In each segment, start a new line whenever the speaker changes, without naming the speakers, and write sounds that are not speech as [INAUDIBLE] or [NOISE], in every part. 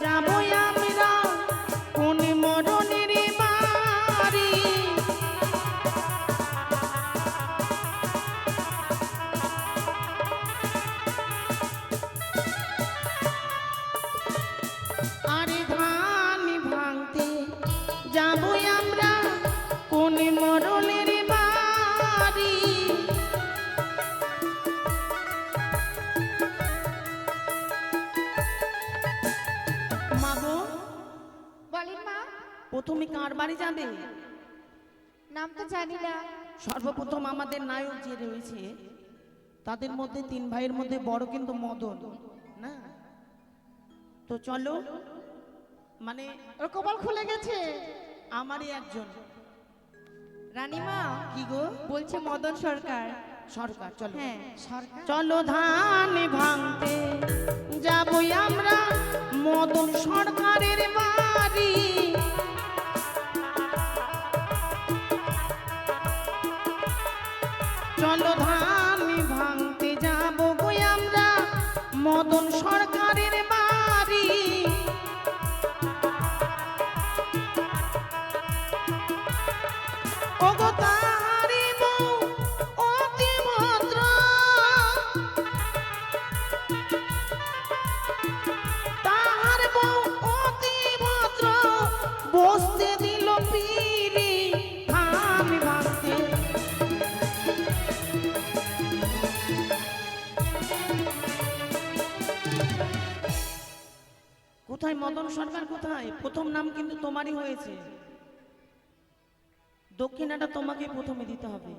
যাব প্রথমে কার বাড়ি যাবে?
নাম তো জানি না।
সর্বপ্রথম আমাদের নায়ক যে রয়েছে তাদের মধ্যে তিন ভাইয়ের মধ্যে বড় কিন্তু মদন না? তো চলো মানে
ওর কপাল খুলে গেছে।
আমারই একজন।
রানীমা
কি গো?
বলছে মদন সরকার।
সরকার চলো।
হ্যাঁ। সরকার?
চলো ধান ভাঙতে যাবই আমরা মদন সরকারের বাড়ি। সরকার কোথায়? প্রথম নাম কিন্তু তোমারই হয়েছে। দক্ষিণাটা তোমাকে প্রথমে দিতে হবে।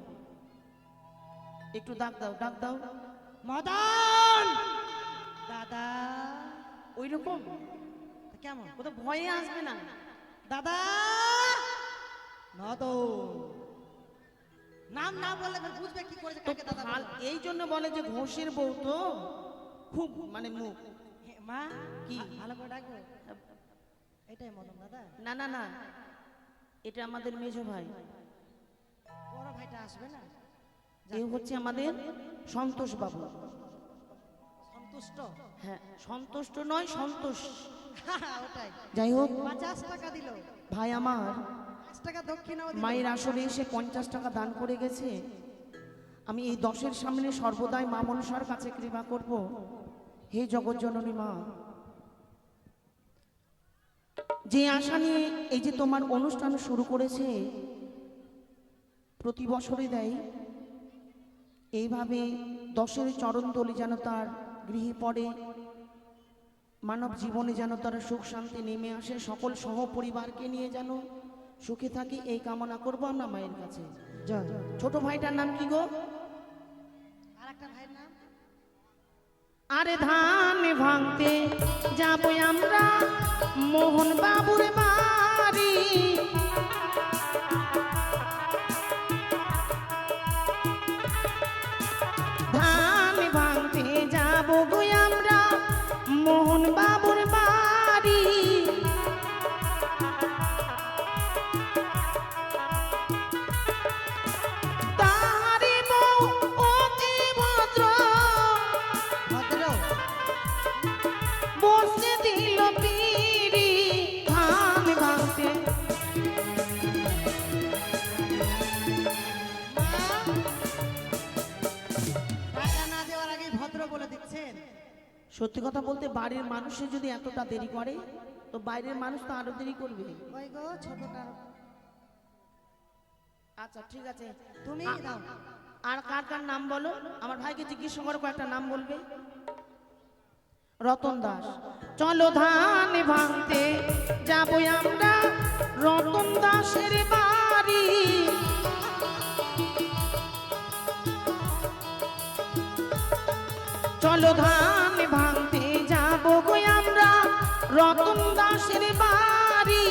একটু ডাক দাও ডাক দাও।
মদন! দাদা
ওই রকম
কেমন?
ও তো ভয়ে আসবে না।
দাদা! মদন! নাম না বললে বুঝবে কি করে কাকে দাদা
এই জন্য বলে যে ঘোষের বউ তো? খুব মানে মুখ
মা
কি?
ভালো করে ডাকবো এটাই মদন দাদা।
না না না এটা আমাদের মেজো ভাই।
বড় ভাইটা আসবে না?
এ হচ্ছে আমাদের সন্তোষ বাবু।
সন্তুষ্ট?
হ্যাঁ সন্তুষ্ট নয় সন্তোষ।
ওটাই।
যাই হোক
পঞ্চাশ টাকা দিল।
ভাই আমার
টাকা দক্ষিণাও দিল।
মায়ের আসরে এসে পঞ্চাশ টাকা দান করে গেছে। আমি এই দশের সামনে সর্বদাই মা মনসার কাছে কৃপা করব। হে জগৎজননী মা যে আশা নিয়ে এই যে তোমার অনুষ্ঠান শুরু করেছে প্রতি বছরে দেয় এইভাবে দশের চরণ তলি যেন তার গৃহে পড়ে মানব জীবনে যেন তারা সুখ শান্তি নেমে আসে সকল সহ পরিবারকে নিয়ে যেন সুখে থাকি এই কামনা করব আমরা মায়ের কাছে। ছোট ভাইটার নাম কি গো
আর একটা ভাইয়ের নাম
আরে ধান ভাঙতে যাব আমরা মোহন বাবুর বাড়ি। বাড়ির মানুষে যদি এতটা দেরি করে তো বাইরের মানুষ তো আরও দেরি করবে।
ওই গো ছোটটার
আচ্ছা ঠিক আছে।
তুমি দাও।
আর কার কার নাম বলো? আমার ভাইকে জিজ্ঞেস করো কয়েকটা নাম বলবে। রতন দাস। চলো ধান ভাঙতে যাব আমরা রতন দাসের বাড়ি। চলো ধান বাড়ি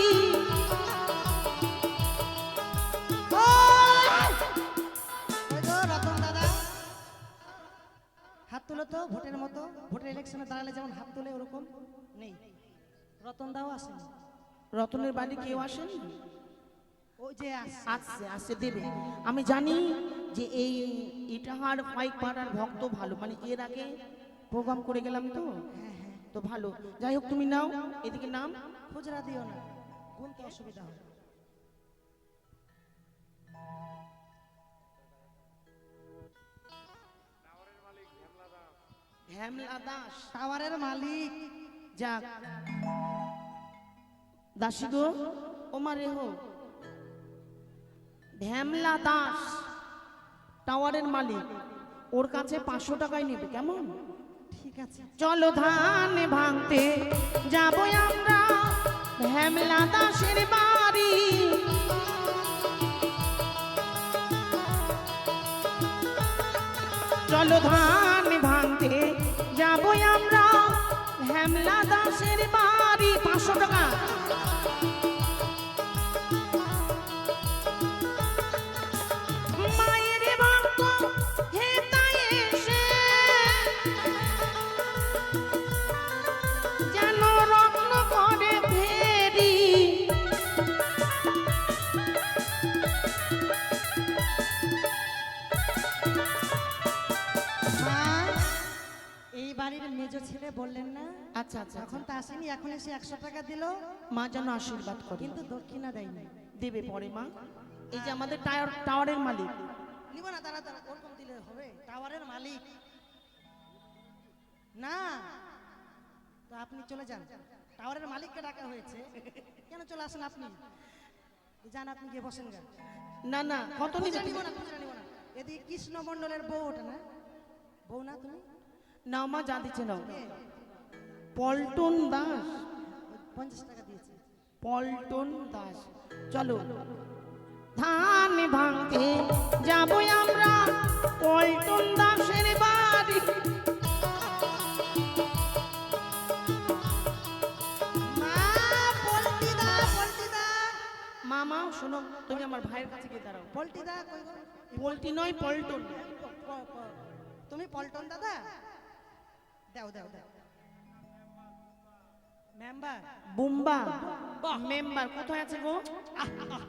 রতন দাদা হাত তুলো তো ভোটের মতো। ভোটের ইলেকশনে দাঁড়ালে যেমন হাত তুলে ওরকম নেই। রতন দাও আসেনি।
রতনের বাড়ি কেউ আসেনি?
ওই যে আসছে।
আসছে দেবে। আমি জানি যে এই ইটাহার ফাইক পাড়ার ভক্ত ভালো। মানে এর আগে প্রোগ্রাম করে গেলাম তো। তো ভালো। যাই হোক তুমি নাও। এদিকে নাম।
খুচরা দিও না। গুনতে অসুবিধা
হেমলা দাস
টাওয়ারের মালিক।
যাক। দাসী গো ওমা রেহো। ভ্যামলা দাস টাওয়ারের মালিক। ওর কাছে পাঁচশো টাকায় নেবে কেমন?
ঠিক আছে।
চলো ধান ভাঙতে যাব ভ্যামলা দাসের বাড়ি। চলো ধান ভাঙতে যাব আমরা ভ্যামলা দাসের বাড়ি। পাঁচশো টাকা।
বাড়ির মেজ ছেলে বললেন না?
আচ্ছা আচ্ছা
এখন তো আসেনি এখন এসে একশো টাকা দিল।
মা যেন আশীর্বাদ করে
কিন্তু দক্ষিণা দেয়নি।
দেবে পরে মা। এই যে আমাদের টায়ার টাওয়ারের মালিক।
নিব না তারা তারা ওরকম দিলে হবে। টাওয়ারের মালিক। না। তো আপনি চলে যান। টাওয়ারের মালিককে ডাকা হয়েছে। কেন চলে আসেন আপনি? যান আপনি গিয়ে বসেন
না না কত নিবে?
না খুচরা নিব না। এদিকে কৃষ্ণ মন্ডলের বউ ওটা না? বউ না তুমি?
নাও মা দিচ্ছে নাও। পল্টন দাস।
পঞ্চাশ টাকা দিয়েছে।
পল্টন দাস। চলো ধান ভাঙতে যাব আমরা পল্টন দাসের বাড়ি। মামা শোনো তুমি আমার ভাইয়ের কাছে গিয়ে দাঁড়াও।
পল্টিদা কই গো?
পোল্টি নয় পল্টন।
তুমি পল্টন দাদা? দাও দাও দাও। মেম্বার
বুম্বা মেম্বার কোথায় আছে গো? [LAUGHS]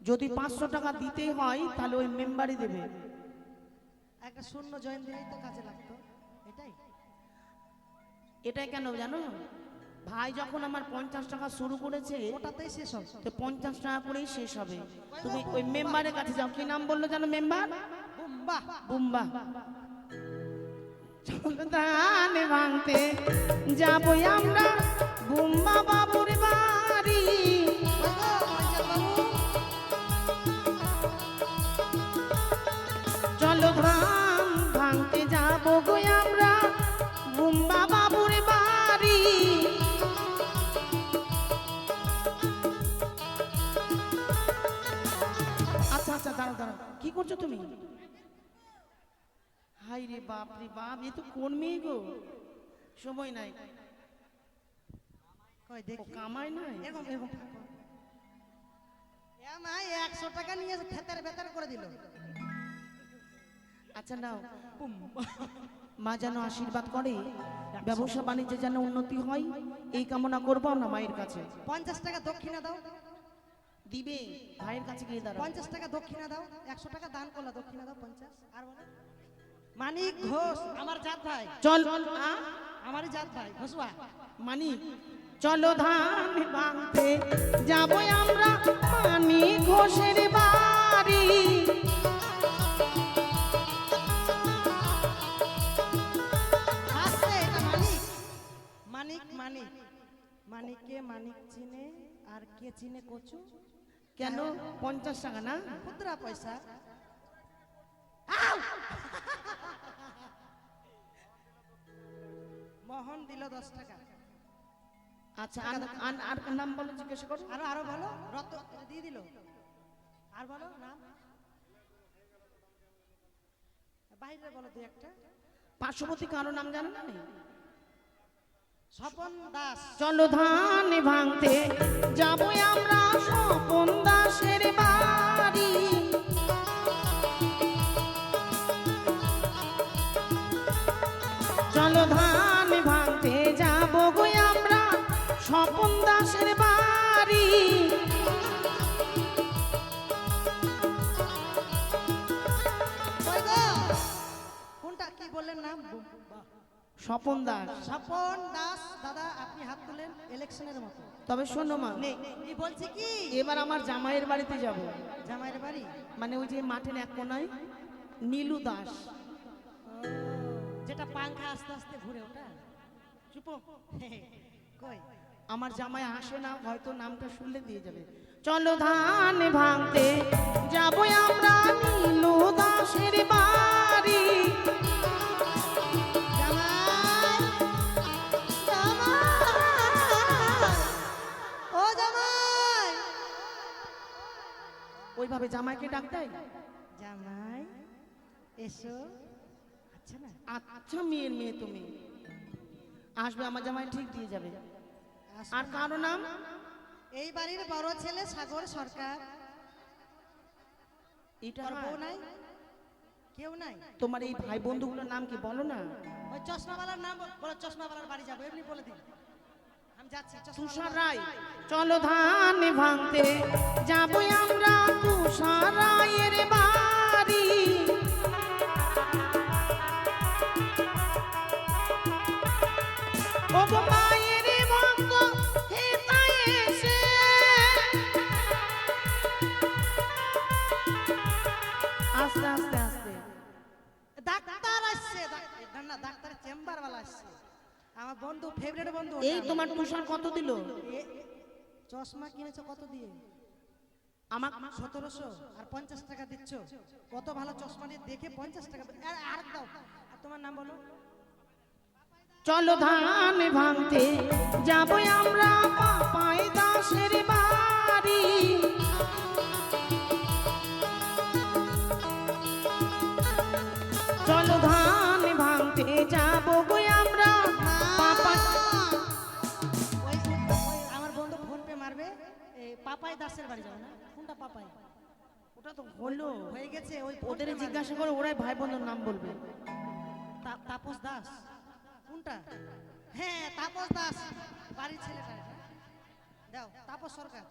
যদি পাঁচশো টাকা দিতে হয় তাহলে ওই মেম্বারই দেবে।
একটা শূন্য জয়েন দিলেই তো কাজে লাগতো। এটাই।
এটাই কেন জানো? ভাই যখন আমার পঞ্চাশ টাকা শুরু করেছে
ওটাতেই শেষ হবে।
তো পঞ্চাশ টাকা করেই শেষ হবে। তুমি ওই মেম্বারের কাছে যাও। কি নাম বলল জানো মেম্বার
বাহ
বুম্বা চলো ধান ভাঙতে যাব আমরা বুম্বা বাবুর বাড়ি। চলো ধান ভাঙতে যাব গো আমরা বুম্বা বাবুর বাড়ি। আচ্ছা আচ্ছা দাঁড়াও দাঁড়াও। কি করছ তুমি? হাই রে বাপ রে বাপ এ তো কোন মেয়ে গো? সময় নাই।
দেখি।
কামাই নাই?
এরকম এরকম একশো টাকা নিয়ে থেতার বেতার করে দিল।
আচ্ছা নাও। মা যেন আশীর্বাদ করে ব্যবসা বাণিজ্যে যেন উন্নতি হয় এই কামনা করব না মায়ের কাছে।
পঞ্চাশ টাকা দক্ষিণা দাও।
দিবে। ভাইয়ের কাছে গিয়ে দাঁড়াও।
পঞ্চাশ টাকা দক্ষিণা দাও। একশো টাকা দান করলা দক্ষিণা দাও পঞ্চাশ। আর বলো। মানিক ঘোষ আমার জাত ভাই।
চল?
আমারই জাত ভাই ঘোষবা
মানি চলো ধান ভাঙতে যাব আমরা মানি ঘোষের বাড়ি।
মানিক। মানিক মানিক। মানিককে মানিক চিনে আর কে চিনে কচু?
কেন? পঞ্চাশ টাকা না?
খুদরা পয়সা। মোহন দিল দশ টাকা?
আচ্ছা আর নাম বলো জিজ্ঞাসা করো।
আরও আরও ভালো রত দিয়ে দিল। আর বলো নাম? বাইরে বলো দুই একটা।
পার্শ্ববর্তী কারও নাম জানো না
স্বপন দাস।
চলো ধান ভাঙতে যাব আমরা স্বপন দাসের বাড়ি। স্বপন দাস।
স্বপন দাস। দাদা আপনি হাত তুলেন ইলেকশনের মতো।
তবে শোনো মা।
নেই কি বলছি কি?
এবার আমার জামাইয়ের বাড়িতে যাব।
জামাইয়ের বাড়ি?
মানে ওই যে মাঠের এক কোনায় নীলু দাস।
যেটা পাংখা আস্তে আস্তে ঘুরে ওটা চুপ কই?
আমার জামাই আসে না হয়তো নামটা শুনলে দিয়ে যাবে। চলো ধান ভাঙতে যাব আমরা নীলু দাসের বাড়ি। ওইভাবে জামাইকে ডাক দেয়?
জামাই এসো। আচ্ছা না।
আচ্ছা মেয়ের মেয়ে তুমি। আসবে আমার জামাই ঠিক দিয়ে যাবে। আর কারও নাম?
এই বাড়ির বড় ছেলে সাগর সরকার।
এটা
বউ নাই? কেউ নাই?
তোমার এই ভাই বন্ধুগুলোর নাম কি বলো না?
ওই চশমাওয়ালার নাম বল- চশমাওয়ালার বাড়ি যাব এমনি বলে দিন আমি যাচ্ছি
তুষার রায়। চলো ধান ভাঙতে যাব আমরা তুষার রায়ের বাড়ি। ও মায়ের ভক্ত এসে। আস্তে আস্তে আস্তে।
ডাক্তার আসছে ডাক্তার চেম্বার আসছে। আমার বন্ধু ফেভারিট বন্ধু
এই তোমার তুষার কত দিল?
চশমা কিনেছো কত দিয়ে?
আমার
সতেরোশো আর পঞ্চাশ টাকা দিচ্ছ। কত ভালো চশমা দিয়ে দেখে পঞ্চাশ টাকা আর- দাও। আর তোমার নাম বলো?
চলো ধান ভাঙতে যাব আমরা পাপাই দাসের বাড়ি। পাপাই
দাসের বাড়ি যাবে না? কোনটা পাপাই?
ওটা তো হলো।
হয়ে গেছে ওই
ওদের জিজ্ঞাসা করে ওরাই ভাই বোনের নাম বলবে।
তাপস দাস। কোনটা? হ্যাঁ তাপস দাস। বাড়ির ছেলেটা দাও তাপস সরকার।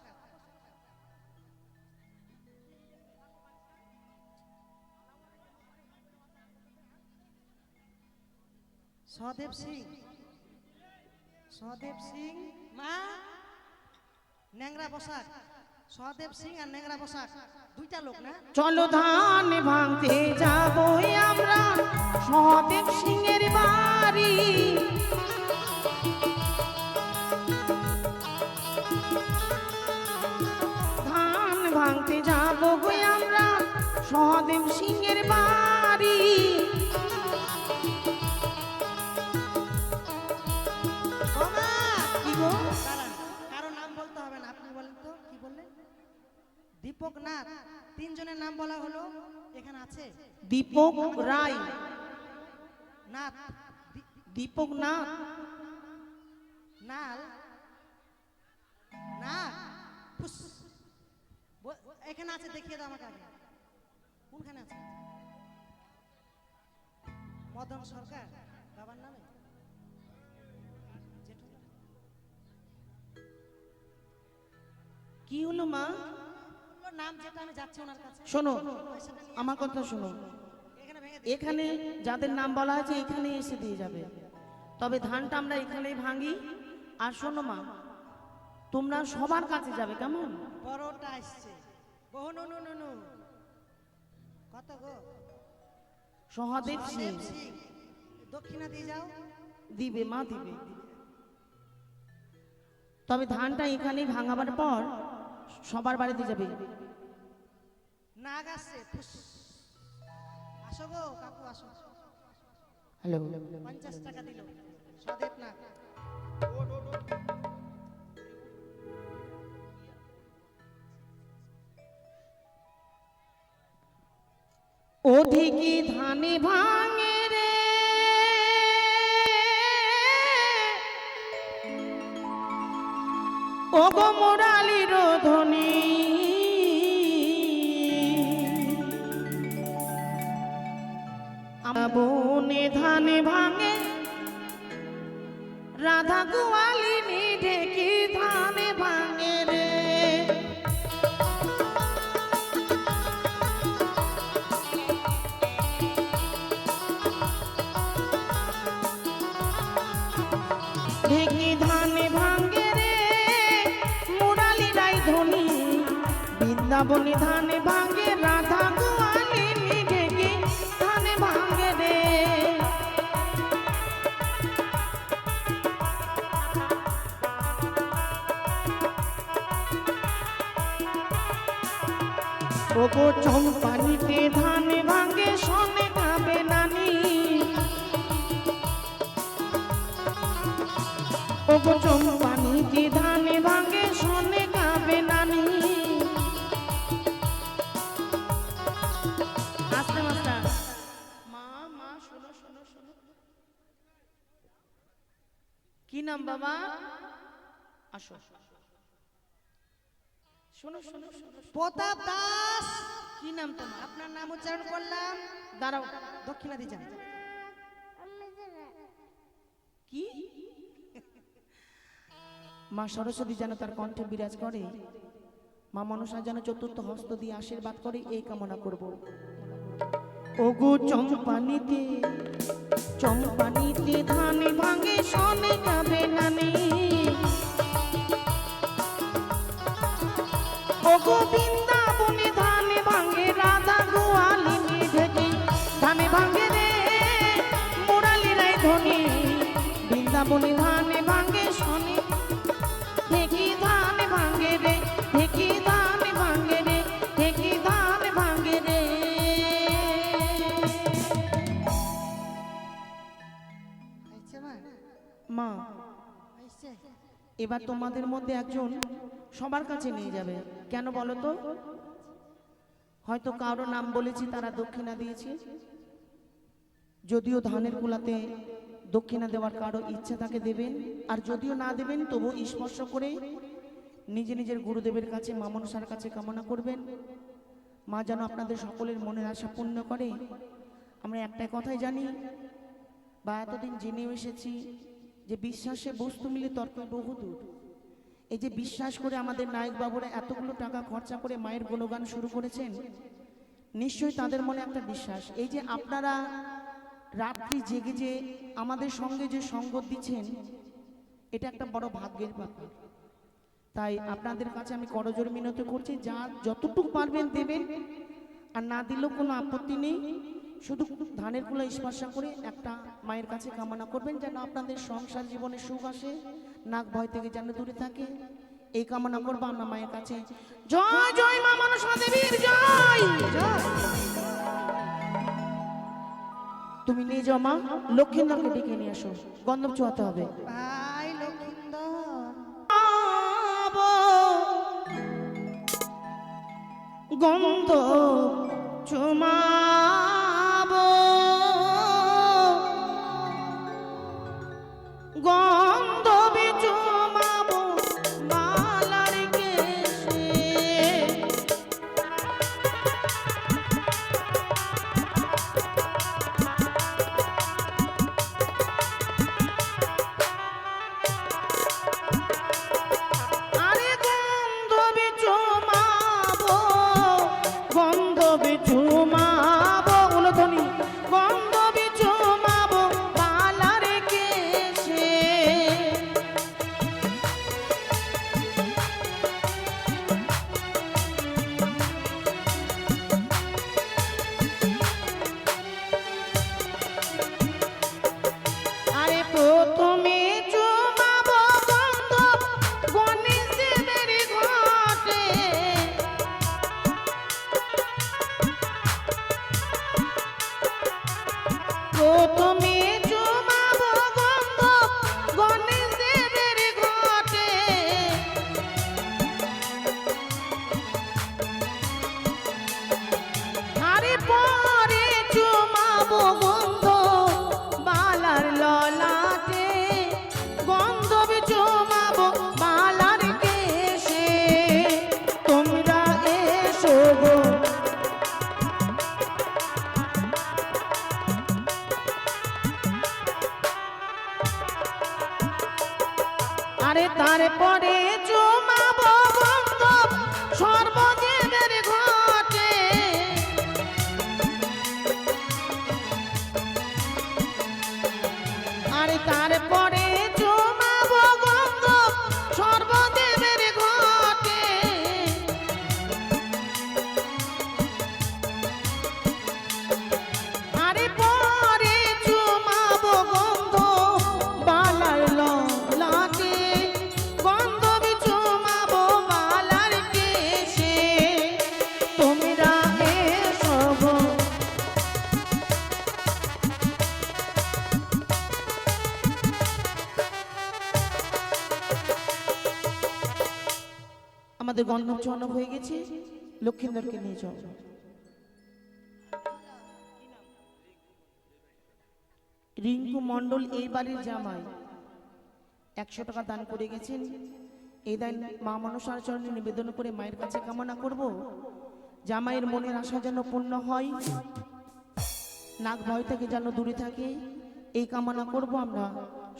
সদেব সিং। সদেব সিং? মা? ন্যাংরা বসাক সদেব সিং আর ন্যাংরা বসাক দুইটা লোক না?
চলো ধান ভাঙতে যাব আমরা। সদেব সিংয়ের বাড়ি। ধান ভাঙতে যাব আমরা। সদেব সিংয়ের বাড়ি। কি
বললেন দীপক নাথ তিনজনের নাম বলা হলো এখানে আছে?
দীপক রায়।
নাথ।
দীপক নাথ
নাল। নাক ফুস। এখানে আছে দেখিয়ে দাও আমাকে আগে। কোনখানে আছে? মদন সরকার?
কি হলো মা?
নাম যেটা আমি যাচ্ছি ওনার কাছে।
শোনো আমার কথা শোনো
এখানে
যাদের নাম বলা আছে এখানে এসে দিয়ে যাবে। তবে ধানটা আমরা এখানেই ভাঙি। আর শোনো মা তোমরা সবার কাছে যাবে কেমন?
বড়টা আসছে কত গো?
সহদেব সিং
দক্ষিণা দিয়ে যাও।
দিবে মা দিবে। তবে ধানটা এখানেই ভাঙাবার পর সবার বাড়িতে যাবে।
নাগ আসছে আসো গো কাকু আসো।
হ্যালো।
পঞ্চাশ টাকা দিল। সদেব না।
ওদিকে ধানে ভাঙে রে। ও গো ধানে ভাঙে, রাধা গোয়ালিনী ঢেকি ধানে ভাঙে রে। ঢেকি ধানে ভাঙে রে মুরালি রায় ধনী, বৃন্দাবনী ধানে ভাঙে, রাধা ওগো চম্পানিতে ধানে ভাঙে সনে গাবে নানি। ওগো চম্পানিতে শোনো শোনো শোনো। কি নাম বাবা আসো শোনো শোনো শোনো
প্রতাপ দাস।
কি নাম তোমার?
আপনার নাম উচ্চারণ করলাম।
দাঁড়াও
যান।
কি? মা সরস্বতী যেন তার কণ্ঠে বিরাজ করে। মা মনসা যেন চতুর্থ হস্ত দিয়ে আশীর্বাদ করে এই কামনা করব। ওগো চম্পানিতে চম্পানিতে ধানে ভাঙে সনে যাবে নানি ওগো বৃন্দাবনে ধানে ভাঙে রাধা গোয়ালিনী থেকে ধানে ভাঙে রে মুরালি রায় ধনী। বৃন্দাবনে ধানে ভাঙে শনি। থেকে ধানে ভাঙে রে থেকে ধানে ভাঙে রে থেকে ধানে ভাঙে রে।
মা
মা এবার তোমাদের মধ্যে একজন সবার কাছে নিয়ে যাবে। কেন বলো তো? হয়তো কারও নাম বলেছি, তারা দক্ষিণা দিয়েছে। যদিও ধানের কুলাতে দক্ষিণা দেওয়ার কারও ইচ্ছা তাকে দেবেন, আর যদিও না দেবেন তবু স্পর্শ করে নিজে নিজের গুরুদেবের কাছে মামনসার কাছে কামনা করবেন। মা যেন আপনাদের সকলের মনের আশা পূর্ণ করে। আমরা একটাই কথাই জানি, বা এতদিন জেনেও এসেছি যে বিশ্বাসে বস্তু মিলে তর্ক বহুদূর। এই যে বিশ্বাস করে আমাদের নায়ক বাবুরা এতগুলো টাকা খরচা করে মায়ের গুণগান শুরু করেছেন, নিশ্চয়ই তাদের মনে একটা বিশ্বাস। এই যে আপনারা রাত্রি জেগে যে আমাদের সঙ্গে যে সঙ্গত দিচ্ছেন, এটা একটা বড় ভাগ্যের ব্যাপার। তাই আপনাদের কাছে আমি করজোর মিনতি করছি, যা যতটুকু পারবেন দেবেন, আর না দিলেও কোনো আপত্তি নেই। শুধু ধানের কুলা স্পর্শা করে একটা মায়ের কাছে কামনা করবেন, যেন আপনাদের সংসার জীবনে সুখ আসে। নাক ভয় থেকে যেন দূরে থাকে। এই কামনা করব আমরা মায়ের কাছে। জয় জয়। মা মনসা দেবীর জয়। তুমি নিয়ে যাও মা লক্ষ্মীন্দরকে ডেকে নিয়ে আসো। গন্ধব চুয়াতে হবে।
ভাই
গন্ধ চুমাব তারপরে গন্ধব হয়ে গেছে। লক্ষ্মীন্দরকে নিয়ে চল রিঙ্কু মণ্ডল, এই বাড়ির জামাই। একশো টাকা দান করে গেছেন। এই দান মা মনসার চরণে নিবেদন করে মায়ের কাছে কামনা করব। জামাইয়ের মনের আশা যেন পূর্ণ হয়। নাক ভয় থেকে যেন দূরে থাকে। এই কামনা করব আমরা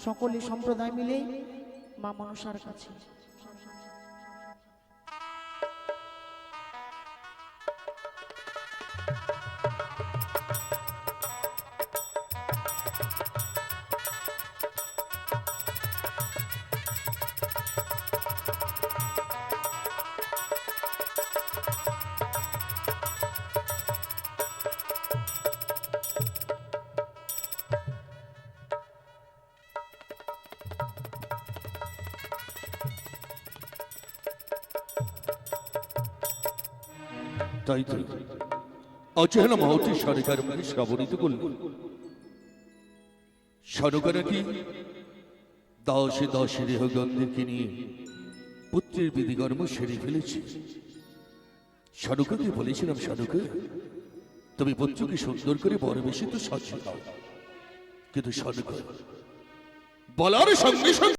সকলে সম্প্রদায় মিলে মা মনসার কাছে।
তাই তো। অচেনা মহতি সরকার মানে শ্রাবণিত করল সরকার দশে দশে নিয়ে পুত্রের বিধিকর্ম সেরে ফেলেছে। সরকারকে বলেছিলাম সরকার তুমি পুত্রকে সুন্দর করে বড় বেশি তো সাজিয়ে দাও। কিন্তু সরকার বলার সঙ্গে সঙ্গে